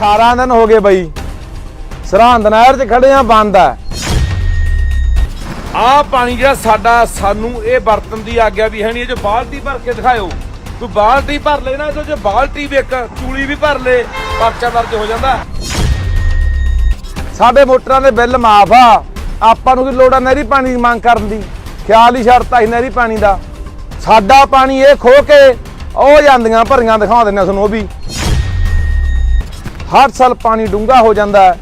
18 ਦਿਨ ਹੋ ਗਏ ਬਈ। ਸਰਹੰਦ ਨਹਿਰ 'ਚ ਖੜੇ ਆ ਬੰਦ ਆ। ਆ ਪਾਣੀ ਜਿਹੜਾ ਸਾਡਾ ਸਾਨੂੰ ਇਹ ਵਰਤਨ ਦੀ ਆਗਿਆ ਵੀ ਹੈ ਨਹੀਂ ਇਹ ਜੋ ਬਾਲਟੀ ਭਰ ਕੇ ਦਿਖਾਇਓ। ਕੋਈ ਬਾਲਟੀ ਭਰ ਲੈ ਨਾ ਇਹਦੇ ਚ ਬਾਲਟੀ ਵੀ ਇੱਕ ਚੂਲੀ ਵੀ ਭਰ ਲੈ ਪਰਚਾ ਦਰਜ ਹੋ ਜਾਂਦਾ। ਸਾਡੇ ਮੋਟਰਾਂ ਦੇ ਬਿੱਲ ਮਾਫ ਆ। ਆਪਾਂ ਨੂੰ ਕੀ ਲੋੜ ਆ ਨਹਿਰੀ ਪਾਣੀ ਦੀ ਮੰਗ ਕਰਨ ਦੀ? ਖਿਆਲ ਹੀ ਛੱਡਤਾ ਸੀ ਨਹਿਰੀ ਪਾਣੀ ਦਾ। ਸਾਡਾ ਪਾਣੀ ਇਹ ਖੋ ਕੇ ਉਹ ਜਾਂਦੀਆਂ ਭਰੀਆਂ ਦਿਖਾ ਦਿੰਦੇ ਤੁਹਾਨੂੰ ਉਹ ਵੀ। ਹਰ ਸਾਲ ਪਾਣੀ ਡੂੰਘਾ ਹੋ ਜਾਂਦਾ ਹੈ।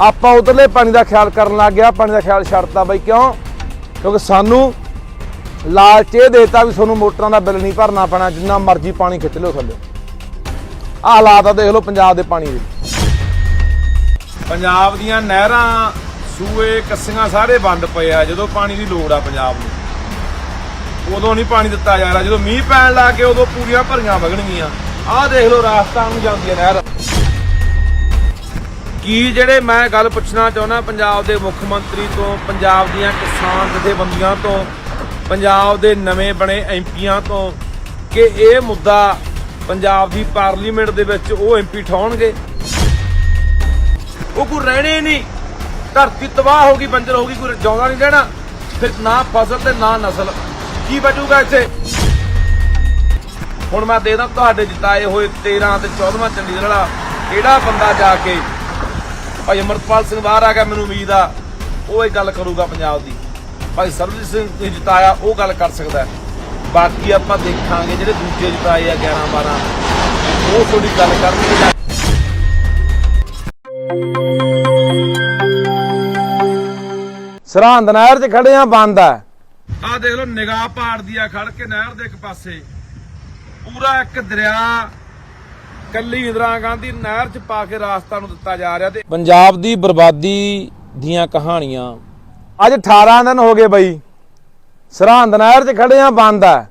ਆਪਾਂ ਉਧਰਲੇ ਪਾਣੀ ਦਾ ਖਿਆਲ ਕਰਨ ਲੱਗ ਗਿਆ ਪਾਣੀ ਦਾ ਖਿਆਲ ਛੱਡਤਾ ਬਈ ਕਿਉਂ? ਕਿਉਂਕਿ ਸਾਨੂੰ ਲਾਲਚ ਇਹ ਦੇਤਾ ਵੀ ਤੁਹਾਨੂੰ ਮੋਟਰਾਂ ਦਾ ਬਿੱਲ ਨਹੀਂ ਭਰਨਾ ਪੈਣਾ, ਜਿੰਨਾ ਮਰਜ਼ੀ ਪਾਣੀ ਖਿੱਚ ਲਿਓ ਥੱਲੇ। ਆਹ ਹਾਲਾਤ ਆ, ਦੇਖ ਲਓ ਪੰਜਾਬ ਦੇ ਪਾਣੀ ਦੇ। ਪੰਜਾਬ ਦੀਆਂ ਨਹਿਰਾਂ, ਸੂਏ, ਕੱਸੀਆਂ ਸਾਰੇ ਬੰਦ ਪਏ ਆ, ਜਦੋਂ ਪਾਣੀ ਦੀ ਲੋੜ ਆ ਪੰਜਾਬ ਨੂੰ। ਉਦੋਂ ਨਹੀਂ ਪਾਣੀ ਦਿੱਤਾ ਜਾ ਰਿਹਾ, ਜਦੋਂ ਮੀਂਹ ਪੈਣ ਲੱਗ ਗਏ ਉਦੋਂ ਪੂਰੀਆਂ ਭਰੀਆਂ ਵਗਣਗੀਆਂ। ਆਹ ਦੇਖ ਲਓ ਰਾਜਸਥਾਨ ਨੂੰ ਜਾਂਦੀ ਹੈ ਨਹਿਰ। ਕੀ ਜਿਹੜੇ ਮੈਂ ਗੱਲ ਪੁੱਛਣਾ ਚਾਹੁੰਦਾ, ਪੰਜਾਬ ਦੇ ਮੁੱਖ ਮੰਤਰੀ ਤੋਂ, ਪੰਜਾਬ ਦੀਆਂ ਕਿਸਾਨ ਜਥੇਬੰਦੀਆਂ ਤੋਂ, ਪੰਜਾਬ ਦੇ ਨਵੇਂ ਬਣੇ ਐਮਪੀਆਂ ਤੋਂ, ਕਿ ਇਹ ਮੁੱਦਾ ਪੰਜਾਬ ਦੀ ਪਾਰਲੀਮੈਂਟ ਦੇ ਵਿੱਚ ਉਹ ਐਮਪੀ ਠਾਉਣਗੇ? ਉਹ ਕੋਈ ਰਹਿਣੇ ਨਹੀਂ। ਧਰਤੀ ਤਬਾਹ ਹੋ ਗਈ, ਬੰਜਰ ਹੋ ਗਈ, ਕੋਈ ਜਿਉਂਦਾ ਨਹੀਂ ਰਹਿਣਾ। ਫਿਰ ਨਾ ਫਸਲ ਤੇ ਨਾ ਨਸਲ। ਕੀ ਬਚੂਗਾ ਇੱਥੇ? ਹੁਣ ਮੈਂ ਦੇ ਤੁਹਾਡੇ ਜਿਤਾਏ ਹੋਏ 13 ਤੇ 14ਵਾਂ ਚੰਡੀਗੜ੍ਹ ਵਾਲਾ ਕਿਹੜਾ ਬੰਦਾ ਜਾ ਕੇ ਭਾਈ ਅਮਰਪਾਲ ਸਿੰਘ ਬਾਹਰ ਆ ਗਿਆ, ਮੈਨੂੰ ਉਮੀਦ ਆ ਉਹ ਇਹ ਗੱਲ ਕਰੂਗਾ ਪੰਜਾਬ ਦੀ। ਭਾਈ ਸਰਬਜੀਤ ਸਿੰਘ ਨੇ ਜਿਤਾਇਆ, ਉਹ ਗੱਲ ਕਰ ਸਕਦਾ ਬਾਕੀ ਆਪਾਂ ਦੇਖਾਂਗੇ ਜਿਹੜੇ ਦੂਜੇ ਜਿਤਾਏ ਆ 11 12 ਉਹ ਥੋੜੀ ਗੱਲ ਕਰਨਗੇ। ਸਰਹੰਦ ਨਹਿਰ 'ਚ ਖੜੇ ਆ, ਬੰਦ ਆ। ਆ ਦੇਖ ਲਓ, ਨਿਗਾਹ ਪਾੜਦੀ ਆ ਖੜ ਕੇ ਨਹਿਰ ਦੇ ਇੱਕ ਪਾਸੇ। ਪੂਰਾ ਇੱਕ ਦਰਿਆ ਕੱਲੀ ਇੰਦਰਾ ਗਾਂਧੀ ਨਹਿਰ 'ਚ ਪਾ ਕੇ ਰਾਸਤਾ ਨੂੰ ਦਿੱਤਾ ਜਾ ਰਿਹਾ ਤੇ ਪੰਜਾਬ ਦੀ ਬਰਬਾਦੀ ਦੀਆਂ ਕਹਾਣੀਆਂ। ਅੱਜ 18 ਦਿਨ ਹੋ ਗਏ ਬਈ। ਸਰਹੰਦ ਨਹਿਰ 'ਚ ਖੜੇ ਆ, ਬੰਦ ਆ।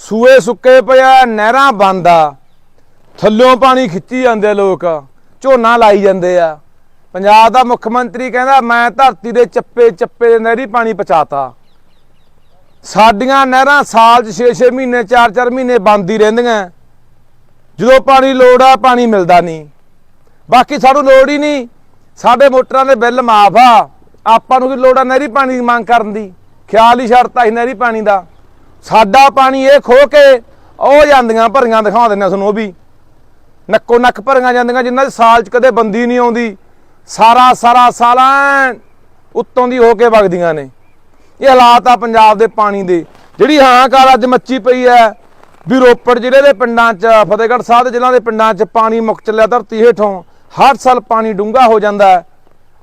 ਸੂਏ ਸੁੱਕੇ ਪਿਆ ਨਹਿਰਾਂ ਬੰਦ ਆ। ਥੱਲੋਂ ਪਾਣੀ ਖਿੱਚੀ ਜਾਂਦੇ ਲੋਕ, ਝੋਨਾ ਲਾਈ ਜਾਂਦੇ ਆ। ਪੰਜਾਬ ਦਾ ਮੁੱਖ ਮੰਤਰੀ ਕਹਿੰਦਾ, ਮੈਂ ਧਰਤੀ ਦੇ ਚੱਪੇ ਚੱਪੇ ਦੇ ਨਹਿਰੀ ਪਾਣੀ ਪਹੁੰਚਾਤਾ। ਸਾਡੀਆਂ ਨਹਿਰਾਂ ਸਾਲ 'ਚ 6-6 ਮਹੀਨੇ 4-4 ਮਹੀਨੇ ਬੰਦ ਹੀ ਰਹਿੰਦੀਆਂ। ਜਦੋਂ ਪਾਣੀ ਲੋੜ ਆ, ਪਾਣੀ ਮਿਲਦਾ ਨਹੀਂ। ਬਾਕੀ ਸਾਨੂੰ ਲੋੜ ਹੀ ਨਹੀਂ। ਸਾਡੇ ਮੋਟਰਾਂ ਦੇ ਬਿੱਲ ਮਾਫ ਆ। ਆਪਾਂ ਨੂੰ ਕੀ ਲੋੜ ਆ ਨਹਿਰੀ ਪਾਣੀ ਦੀ ਮੰਗ ਕਰਨ ਦੀ? ਖਿਆਲ ਹੀ ਸ਼ਰਤ ਸੀ ਨਹਿਰੀ ਪਾਣੀ ਦਾ। ਸਾਡਾ ਪਾਣੀ ਇਹ ਖੋ ਕੇ ਉਹ ਜਾਂਦੀਆਂ ਭਰੀਆਂ ਦਿਖਾ ਦਿੰਦੇ ਸਾਨੂੰ ਉਹ ਵੀ। ਨੱਕੋ ਨੱਕ ਭਰੀਆਂ ਜਾਂਦੀਆਂ ਜਿਨ੍ਹਾਂ ਦੇ ਸਾਲ 'ਚ ਕਦੇ ਬੰਦੀ ਨਹੀਂ ਆਉਂਦੀ। ਸਾਰਾ ਸਾਰਾ ਸਾਲਾਂ ਉੱਤੋਂ ਦੀ ਹੋ ਕੇ ਵਗਦੀਆਂ ਨੇ। ਇਹ ਹਾਲਾਤ ਆ ਪੰਜਾਬ ਦੇ ਪਾਣੀ ਦੇ। ਜਿਹੜੀ ਹਾਹਾਕਾਰ ਅੱਜ ਮੱਚੀ ਪਈ ਹੈ ਵੀ ਰੋਪੜ ਜ਼ਿਲ੍ਹੇ ਦੇ ਪਿੰਡਾਂ 'ਚ, ਫਤਿਹਗੜ੍ਹ ਸਾਹਿਬ ਦੇ ਜ਼ਿਲ੍ਹਾ ਦੇ ਪਿੰਡਾਂ 'ਚ ਪਾਣੀ ਮੁੱਕ ਚੱਲਿਆ, ਧਰਤੀ ਹੇਠੋਂ ਹਰ ਸਾਲ ਪਾਣੀ ਡੂੰਘਾ ਹੋ ਜਾਂਦਾ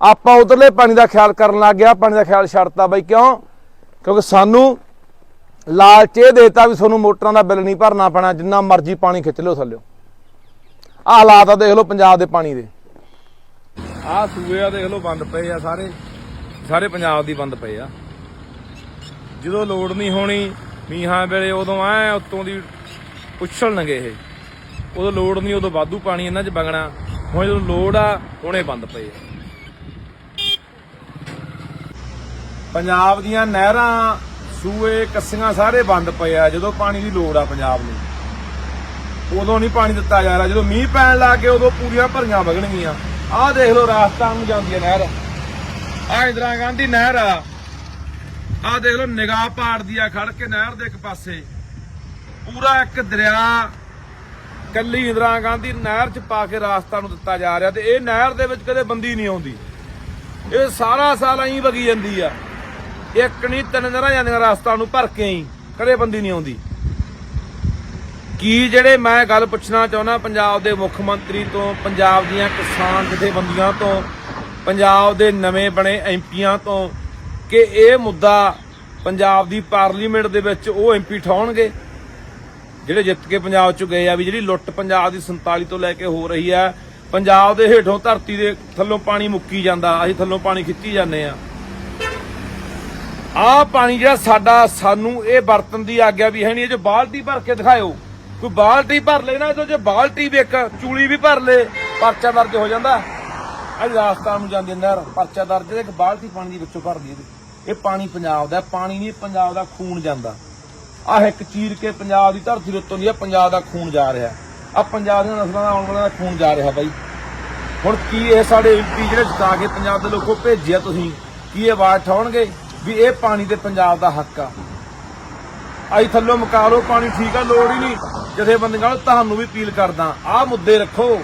ਆਪਾਂ ਉਧਰਲੇ ਪਾਣੀ ਦਾ ਖਿਆਲ ਕਰਨ ਲੱਗ ਗਿਆ, ਪਾਣੀ ਦਾ ਖਿਆਲ ਛੱਡਤਾ ਬਈ ਕਿਉਂ? ਕਿਉਂਕਿ ਸਾਨੂੰ ਲਾਲਚ ਇਹ ਦੇਤਾ ਵੀ ਤੁਹਾਨੂੰ ਮੋਟਰਾਂ ਦਾ ਬਿੱਲ ਨਹੀਂ ਭਰਨਾ ਪੈਣਾ, ਜਿੰਨਾ ਮਰਜ਼ੀ ਪਾਣੀ ਖਿੱਚ ਲਿਓ ਥੱਲਿਓ। ਆਹ ਹਾਲਾਤ ਆ, ਦੇਖ ਲਓ ਪੰਜਾਬ ਦੇ ਪਾਣੀ ਦੇ। ਆਹ ਸੂਏ ਆ, ਦੇਖ ਲਓ, ਬੰਦ ਪਏ ਆ ਸਾਰੇ। ਸਾਰੇ ਪੰਜਾਬ ਦੀ ਬੰਦ ਪਏ ਆ। ਜਦੋਂ ਲੋੜ ਨਹੀਂ ਹੋਣੀ ਮੀਂਹਾਂ ਵੇਲੇ ਉਦੋਂ ਐ ਉੱਤੋਂ ਦੀ ਉਛਲਣਗੇ ਇਹ। ਉਦੋਂ ਲੋੜ ਨਹੀਂ, ਉਦੋਂ ਵਾਧੂ ਪਾਣੀ ਇਹਨਾਂ 'ਚ ਵਗਣਾ। ਹੁਣ ਜਦੋਂ ਲੋੜ ਆ, ਹੁਣੇ ਬੰਦ ਪਏ ਪੰਜਾਬ ਦੀਆਂ ਨਹਿਰਾਂ, ਸੂਏ, ਕੱਸੀਆਂ ਸਾਰੇ ਬੰਦ ਪਏ ਆ, ਜਦੋਂ ਪਾਣੀ ਦੀ ਲੋੜ ਆ ਪੰਜਾਬ ਨੂੰ। ਉਦੋਂ ਨਹੀਂ ਪਾਣੀ ਦਿੱਤਾ ਜਾ ਰਿਹਾ। ਜਦੋਂ ਮੀਂਹ ਪੈਣ ਲੱਗ ਗਏ, ਉਦੋਂ ਪੂਰੀਆਂ ਭਰੀਆਂ ਵਗਣਗੀਆਂ। ਆਹ ਦੇਖ ਲਓ ਰਾਜਸਥਾਨ ਨੂੰ ਜਾਂਦੀ ਹੈ ਨਹਿਰ। ਆ ਇੰਦਰਾ ਗਾਂਧੀ ਨਹਿਰ ਆ। ਆਹ ਦੇਖ ਲਓ, ਨਿਗਾਹ ਪਾੜਦੀ ਆ, ਖੜ ਕੇ ਨਹਿਰ ਦੇ ਇੱਕ ਪਾਸੇ। ਪੂਰਾ ਇੱਕ ਦਰਿਆ ਕੱਲੀ ਇੰਦਰਾ ਗਾਂਧੀ ਨਹਿਰ 'ਚ ਪਾ ਕੇ ਰਾਸਤਾ ਨੂੰ ਦਿੱਤਾ ਜਾ ਰਿਹਾ ਤੇ ਇਹ ਨਹਿਰ ਦੇ ਵਿੱਚ ਕਦੇ ਬੰਦੀ ਨਹੀਂ ਆਉਂਦੀ। ਇਹ ਸਾਰਾ ਸਾਲ ਐਂ ਵਗੀ ਜਾਂਦੀ ਆ। ਇੱਕ ਨਹੀਂ, ਤਿੰਨ ਨਹਿਰਾਂ ਜਾਂਦੀਆਂ ਰਾਸਤਾ ਨੂੰ ਭਰ ਕੇ ਹੀ, ਕਦੇ ਬੰਦੀ ਨਹੀਂ ਆਉਂਦੀ। ਕੀ ਜਿਹੜੇ ਮੈਂ ਗੱਲ ਪੁੱਛਣਾ ਚਾਹੁੰਦਾ, ਪੰਜਾਬ ਦੇ ਮੁੱਖ ਮੰਤਰੀ ਤੋਂ, ਪੰਜਾਬ ਦੀਆਂ ਕਿਸਾਨ ਜਥੇਬੰਦੀਆਂ ਤੋਂ, ਪੰਜਾਬ ਦੇ ਨਵੇਂ ਬਣੇ ਐਮਪੀਆਂ ਤੋਂ ਕਿ ਇਹ ਮੁੱਦਾ ਪੰਜਾਬ ਦੀ ਪਾਰਲੀਮੈਂਟ ਦੇ ਵਿੱਚ ਉਹ ਐਮਪੀ ਠਾਉਣਗੇ, ਜਿਹੜੇ ਜਿੱਤ ਕੇ ਪੰਜਾਬ ਚ ਗਏ ਆ ਵੀ ਜਿਹੜੀ ਲੁੱਟ ਪੰਜਾਬ ਦੀ 47 ਤੋਂ ਲੈ ਕੇ ਹੋ ਰਹੀ ਆ, ਪੰਜਾਬ ਦੇ ਹੇਠੋਂ ਧਰਤੀ ਦੇ ਥੱਲੋਂ ਪਾਣੀ ਮੁੱਕੀ ਜਾਂਦਾ, ਅਸੀਂ ਥੱਲੋਂ ਪਾਣੀ ਖਿੱਚੀ ਜਾਂਦੇ ਆ। ਆਹ ਪਾਣੀ ਜਿਹੜਾ ਸਾਡਾ, ਸਾਨੂੰ ਇਹ ਵਰਤਨ ਦੀ ਆਗਿਆ ਵੀ ਹੈ ਨਹੀਂ, ਇਹ ਜੋ ਬਾਲਟੀ ਭਰ ਕੇ ਦਿਖਾਇਓ। ਕੋਈ ਬਾਲਟੀ ਭਰ ਲੈ ਨਾ, ਇਹਦੇ ਚ ਬਾਲਟੀ ਵੀ ਇੱਕ, ਚੂਲੀ ਵੀ ਭਰ ਲੈ, ਪਰਚਾ ਦਰਜ ਹੋ ਜਾਂਦਾ। ਅੱਜ ਰਾਜਸਥਾਨ ਨੂੰ ਜਾਂਦੀ ਨਹਿਰ, ਪਰਚਾ ਦਰਜ ਇੱਕ ਬਾਲਟੀ ਪਾਣੀ ਦੀ ਵਿੱਚੋਂ ਭਰਦੀ ਇਹਦੇ ਇਹ ਪਾਣੀ ਪੰਜਾਬ ਦਾ, ਪਾਣੀ ਨਹੀਂ, ਪੰਜਾਬ ਦਾ ਖੂਨ ਜਾਂਦਾ। ਆਹ ਇੱਕ ਚੀਰ ਕੇ ਪੰਜਾਬ ਦੀ ਧਰਤੀ ਦੇ ਉੱਤੋਂ ਦੀ ਆ, ਪੰਜਾਬ ਦਾ ਖੂਨ ਜਾ ਰਿਹਾ। ਆ ਪੰਜਾਬ ਦੀਆਂ ਨਸਲਾਂ ਦਾ ਆਉਣ ਵਾਲਾ ਦਾ ਖੂਨ ਜਾ ਰਿਹਾ ਬਾਈ। ਹੁਣ ਕੀ ਇਹ ਸਾਡੇ ਐਮਪੀ ਜਿਹੜੇ ਜਿਤਾ ਕੇ ਪੰਜਾਬ ਦੇ ਲੋਕੋ ਭੇਜਿਆ ਤੁਸੀਂ? ਕੀ ਇਹ ਆਵਾਜ਼ ਠਾਉਣਗੇ ਵੀ ਇਹ ਪਾਣੀ ਤੇ ਪੰਜਾਬ ਦਾ ਹੱਕ ਆ? ਆਈ ਥੱਲੋਂ ਮੁਕਾ ਲਓ, ਪਾਣੀ ਠੀਕ ਆ, ਲੋੜ ਹੀ ਨਹੀਂ। ਜਥੇਬੰਦੀਆਂ ਨੂੰ ਤੁਹਾਨੂੰ ਵੀ ਅਪੀਲ ਕਰਦਾ, ਆਹ ਮੁੱਦੇ ਰੱਖੋ।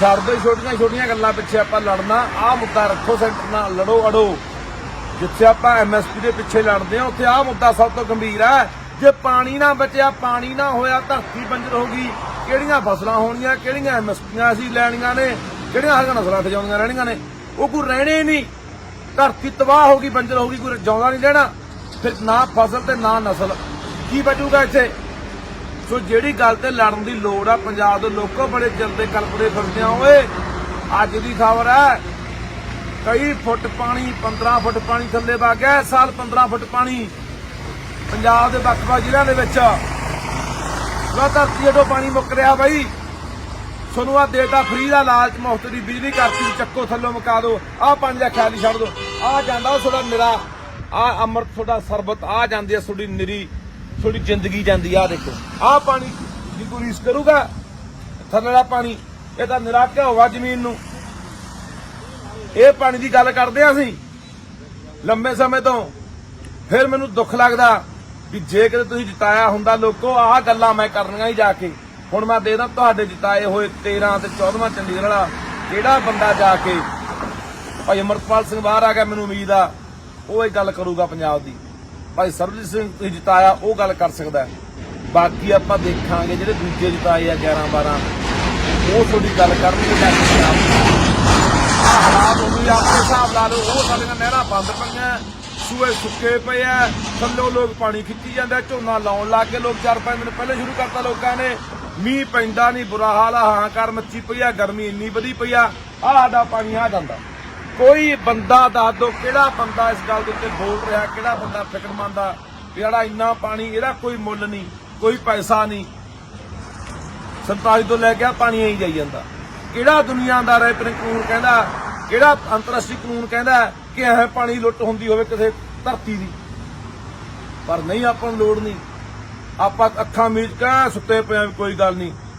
ਛੱਡ ਦਿਓ ਛੋਟੀਆਂ ਛੋਟੀਆਂ ਗੱਲਾਂ ਪਿੱਛੇ ਆਪਾਂ ਲੜਨਾ, ਆਹ ਮੁੱਦਾ ਰੱਖੋ, ਸੈਂਟਰ ਨਾਲ ਲੜੋ ਅੜੋ ਜਿੱਥੇ ਆਪਾਂ ਐਮਐਸਪੀ ਦੇ ਪਿੱਛੇ ਲੜਦੇ ਆ ਉੱਥੇ ਆਹ ਮੁੱਦਾ ਸਭ ਤੋਂ ਗੰਭੀਰ ਹੈ। ਜੇ ਪਾਣੀ ਨਾ ਬਚਿਆ, ਪਾਣੀ ਨਾ ਹੋਇਆ, ਧਰਤੀ ਬੰਜਰ ਹੋ ਗਈ, ਕਿਹੜੀਆਂ ਫਸਲਾਂ ਹੋਣੀਆਂ, ਕਿਹੜੀਆਂ ਐਮਐਸਪੀਆਂ ਅਸੀਂ ਲੈਣੀਆਂ ਨੇ, ਕਿਹੜੀਆਂ ਹਰੀਆਂ ਨਸਲਾਂ ਤੇ ਜਾਉਂਦੀਆਂ ਰਹਿਣੀਆਂ ਨੇ। ਉਹ ਕੋਈ ਰਹਿਣੇ ਨਹੀਂ। ਧਰਤੀ ਤਬਾਹ ਹੋ ਗਈ, ਬੰਜਰ ਹੋ ਗਈ, ਕੋਈ ਜਾਉਂਦਾ ਨਹੀਂ ਰਹਿਣਾ। ਫਿਰ ਨਾ ਫਸਲ ਤੇ ਨਾ ਨਸਲ। ਕੀ ਬਚੂਗਾ ਇੱਥੇ? ਸੋ ਜਿਹੜੀ ਗੱਲ ਤੇ ਲੜਨ ਦੀ ਲੋੜ ਆ, ਪੰਜਾਬ ਦੇ ਲੋਕੋ ਬੜੇ ਜਲਦੇ ਕਲਪਦੇ ਫਿਰਦੇ ਆ, ਓਏ। ਅੱਜ ਦੀ ਖਬਰ ਹੈ ਕਈ ਫੁੱਟ ਪਾਣੀ 15 ਫੁੱਟ ਪਾਣੀ ਥੱਲੇ ਵਗ ਗਿਆ ਸਾਲ 15 ਫੁੱਟ ਪਾਣੀ ਪੰਜਾਬ ਦੇ ਵੱਖ-ਵੱਖ ਜ਼ਿਲ੍ਹਿਆਂ ਦੇ ਵਿੱਚ ਲੋ ਧਰਤੀ ਹੇਠੋਂ ਪਾਣੀ ਮੁੱਕ ਰਿਹਾ ਬਾਈ। ਤੁਹਾਨੂੰ ਆ ਡੇਟਾ ਫ੍ਰੀ ਦਾ ਲਾਲਚ ਮੁਫਤ ਦੀ ਬਿਜਲੀ ਕਰਤੀ ਚੱਕੋ, ਥੱਲੋਂ ਮੁਕਾ ਦਿਓ। ਆ ਪਾਣੀ ਦਾ ਖਿਆਲ ਹੀ ਛੱਡ ਦਿਓ। ਆ ਜਾਂਦਾ ਉਹ ਤੁਹਾਡਾ ਨਿਰਾ ਆ ਅੰਮ੍ਰਿਤ ਤੁਹਾਡਾ ਸਰਬਤ ਆ ਜਾਂਦੀ ਆ ਤੁਹਾਡੀ ਨਿਰੀ, ਤੁਹਾਡੀ ਜ਼ਿੰਦਗੀ ਜਾਂਦੀ ਆ ਦੇਖੋ। ਆ ਪਾਣੀ ਦੀ ਕੋਈ ਕਰੂਗਾ, ਥੱਲੇ ਵਾਲਾ ਪਾਣੀ ਇਹ ਤਾਂ ਨਿਰਾ ਘਿਓਵਾ ਜ਼ਮੀਨ ਨੂੰ। ਇਹ ਪਾਣੀ ਦੀ ਗੱਲ ਕਰਦੇ ਆ ਅਸੀਂ। ਲੰਬੇ ਸਮੇਂ ਤੋਂ ਫਿਰ ਮੈਨੂੰ ਦੁੱਖ ਲੱਗਦਾ ਵੀ ਜੇ ਕਿਤੇ ਤੁਸੀਂ ਜਿਤਾਇਆ ਹੁੰਦਾ ਲੋਕੋ, ਆਹ ਗੱਲਾਂ ਮੈਂ ਕਰਨੀਆਂ ਹੀ ਜਾ ਕੇ। ਹੁਣ ਮੈਂ ਦੇਖਦਾ ਤੁਹਾਡੇ ਜਿਤਾਏ ਹੋਏ 13 ਤੇ 14ਵਾਂ ਚੰਡੀਗੜ੍ਹ ਵਾਲਾ ਕਿਹੜਾ ਬੰਦਾ ਜਾ ਕੇ? ਭਾਈ ਅਮਰਪਾਲ ਸਿੰਘ ਬਾਹਰ ਆ ਗਿਆ ਮੈਨੂੰ ਉਮੀਦ ਆ, ਉਹ ਇਹ ਗੱਲ ਕਰੂਗਾ ਪੰਜਾਬ ਦੀ। ਭਾਈ ਸਰਬਜੀਤ ਸਿੰਘ ਤੁਸੀਂ ਜਿਤਾਇਆ, ਉਹ ਗੱਲ ਕਰ ਸਕਦਾ ਬਾਕੀ ਆਪਾਂ ਦੇਖਾਂਗੇ ਜਿਹੜੇ ਦੂਜੇ ਜਿਤਾਏ ਆ 11 12 ਉਹ ਤੁਹਾਡੀ ਗੱਲ ਕਰਨਗੇ ਜਾ ਪੰਜਾਬ ਹਾਲਾਤ ਉਹ ਵੀ ਆਪਣੇ ਹਿਸਾਬ ਲਾ ਲਓ ਉਹ ਸਾਡੀਆਂ ਨਹਿਰਾਂ ਬੰਦ ਪਈਆਂ ਸੂਏ ਸੁੱਕੇ ਪਏ ਆ ਥੱਲੋਂ ਲੋਕ ਪਾਣੀ ਖਿੱਚੀ ਜਾਂਦਾ ਝੋਨਾ ਲਾਉਣ ਲੱਗ ਕੇ ਲੋਕ ਚਾਰ ਪੰਜ ਦਿਨ ਪਹਿਲੇ ਸ਼ੁਰੂ ਕਰਤਾ ਲੋਕਾਂ ਨੇ ਮੀਂਹ ਪੈਂਦਾ ਨਹੀਂ ਬੁਰਾ ਹਾਲ ਆ ਹਾਹਾਕਾਰ ਮੱਚੀ ਪਈ ਆ ਗਰਮੀ ਇੰਨੀ ਵਧੀ ਪਈ ਆ ਆਹ ਸਾਡਾ ਪਾਣੀ ਆ ਜਾਂਦਾ ਕੋਈ ਬੰਦਾ ਦੱਸ ਦੋ ਕਿਹੜਾ ਬੰਦਾ ਇਸ ਗੱਲ ਦੇ ਉੱਤੇ ਬੋਲ ਰਿਹਾ ਕਿਹੜਾ ਬੰਦਾ ਫਿਕਰਮੰਦ ਆ ਜਿਹੜਾ ਇੰਨਾ ਪਾਣੀ ਇਹਦਾ ਕੋਈ ਮੁੱਲ ਨਹੀਂ ਕੋਈ ਪੈਸਾ ਨਹੀਂ 47 ਤੋਂ ਲੈ ਕੇ ਆ ਪਾਣੀ ਆਈ ਜਾਈ ਜਾਂਦਾ ਕਿਹੜਾ ਦੁਨੀਆਦਾਰ ਦਾ ਪਰ ਕਾਨੂੰਨ ਕਹਿੰਦਾ ਕਿਹੜਾ ਅੰਤਰਰਾਸ਼ਟਰੀ ਕਾਨੂੰਨ ਕਹਿੰਦਾ ਕਿ ਐ ਪਾਣੀ ਲੁੱਟ ਹੁੰਦੀ ਹੋਵੇ ਕਿਸੇ ਧਰਤੀ ਦੀ। ਪਰ ਨਹੀਂ, ਆਪਾਂ ਨੂੰ ਲੋੜ ਨਹੀਂ। ਆਪਾਂ ਅੱਖਾਂ ਮੀਚ ਕੇ ਸੁੱਤੇ ਪਏ ਕੋਈ ਗੱਲ ਨਹੀਂ।